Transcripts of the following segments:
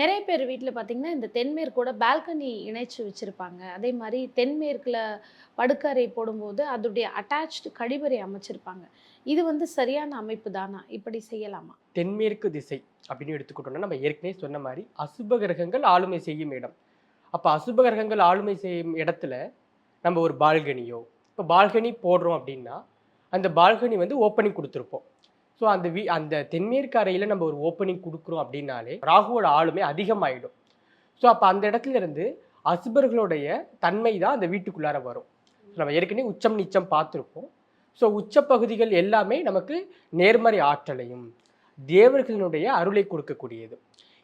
நிறைய பேர் வீட்டில் பார்த்திங்கன்னா இந்த தென்மேற்கோட பால்கனி இணைச்சி வச்சுருப்பாங்க. அதே மாதிரி தென்மேற்கில் படுக்கறை போடும்போது அதோடைய அட்டாச்டு கழிவறை அமைச்சிருப்பாங்க. இது வந்து சரியான அமைப்பு தானா? இப்படி செய்யலாமா? தென்மேற்கு திசை அப்படின்னு எடுத்துக்கிட்டோம்னா நம்ம ஏற்கனவே சொன்ன மாதிரி அசுப கிரகங்கள் ஆளுமை செய்யும் இடம். அப்போ அசுப கிரகங்கள் ஆளுமை செய்யும் இடத்துல நம்ம ஒரு பால்கனியோ இப்போ பால்கனி போடுறோம் அப்படின்னா அந்த பால்கனி வந்து ஓப்பனிங் கொடுத்துருப்போம். ஸோ அந்த வீ அந்த தென்மேற்கு அறையில் நம்ம ஒரு ஓப்பனிங் கொடுக்குறோம் அப்படின்னாலே ராகுவோட ஆளுமை அதிகமாயிடும். ஸோ அப்போ அந்த இடத்துல இருந்து அசுபர்களுடைய தன்மை தான் அந்த வீட்டுக்குள்ளார வரும். நம்ம ஏற்கனவே உச்சம் நிச்சம் பார்த்துருப்போம். ஸோ உச்ச பகுதிகள் எல்லாமே நமக்கு நேர்மறை ஆற்றலையும் தேவர்களுடைய அருளை கொடுக்கக்கூடியது.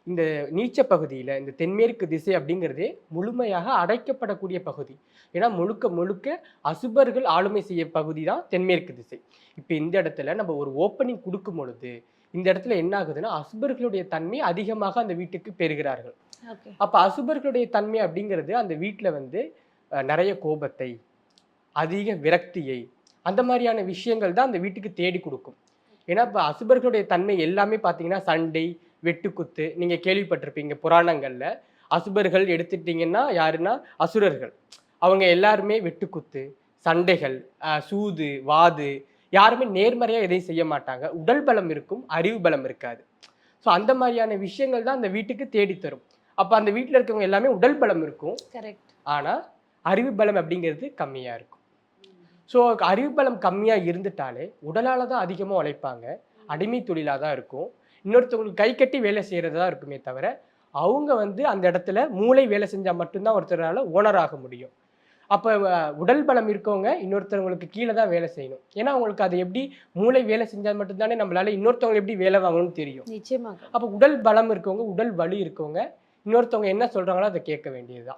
இந்த நீச்ச பகுதியில் இந்த தென்மேற்கு திசை அப்படிங்கிறதே முழுமையாக அடைக்கப்படக்கூடிய பகுதி. ஏன்னா முழுக்க முழுக்க அசுபர்கள் ஆளுமை செய்ய பகுதி தான் தென்மேற்கு திசை. இப்போ இந்த இடத்துல நம்ம ஒரு ஓப்பனிங் கொடுக்கும் பொழுது இந்த இடத்துல என்ன ஆகுதுன்னா அசுபர்களுடைய தன்மை அதிகமாக அந்த வீட்டுக்கு பெறுகிறார்கள் அப்போ அசுபர்களுடைய தன்மை அப்படிங்கிறது அந்த வீட்டில் வந்து நிறைய கோபத்தை அதிக விரக்தியை அந்த மாதிரியான விஷயங்கள் தான் அந்த வீட்டுக்கு தேடி கொடுக்கும். ஏன்னா இப்போ அசுபர்களுடைய தன்மை எல்லாமே பார்த்தீங்கன்னா சண்டை வெட்டுக்குத்து நீங்கள் கேள்விப்பட்டிருப்பீங்க புராணங்களில். அசுபர்கள் எடுத்துட்டீங்கன்னா யாருன்னா? அசுரர்கள். அவங்க எல்லாருமே வெட்டுக்குத்து சண்டைகள் சூது வாது யாருமே நேர்மறையாக எதையும் செய்ய மாட்டாங்க. உடல் பலம் இருக்கும் அறிவு பலம் இருக்காது. ஸோ அந்த மாதிரியான விஷயங்கள் தான் அந்த வீட்டுக்கு தேடி தரும் அப்போ அந்த வீட்டில் இருக்கவங்க எல்லாமே உடல் பலம் இருக்கும். கரெக்ட் ஆனால் அறிவு பலம் அப்படிங்கிறது கம்மியாக இருக்கும். ஸோ அறிவு பலம் கம்மியாக இருந்துட்டாலே உடலால் தான் அதிகமாக உழைப்பாங்க. அடிமை தொழிலாக தான் இருக்கும். இன்னொருத்தவங்களுக்கு கை கட்டி வேலை செய்கிறது தான் இருக்குமே தவிர அவங்க வந்து அந்த இடத்துல மூளை வேலை செஞ்சால் மட்டும்தான் ஒருத்தரால் ஓனர் ஆக முடியும். அப்போ உடல் பலம் இருக்கவங்க இன்னொருத்தவங்களுக்கு கீழே தான் வேலை செய்யணும். ஏன்னா அவங்களுக்கு அது எப்படி மூளை வேலை செஞ்சால் மட்டும்தானே நம்மளால இன்னொருத்தவங்க எப்படி வேலை வாங்கணும்னு தெரியும். நிச்சயமாக. அப்போ உடல் பலம் இருக்கவங்க உடல் வலி இருக்கவங்க இன்னொருத்தவங்க என்ன சொல்கிறாங்களோ அதை கேட்க வேண்டியதுதான்.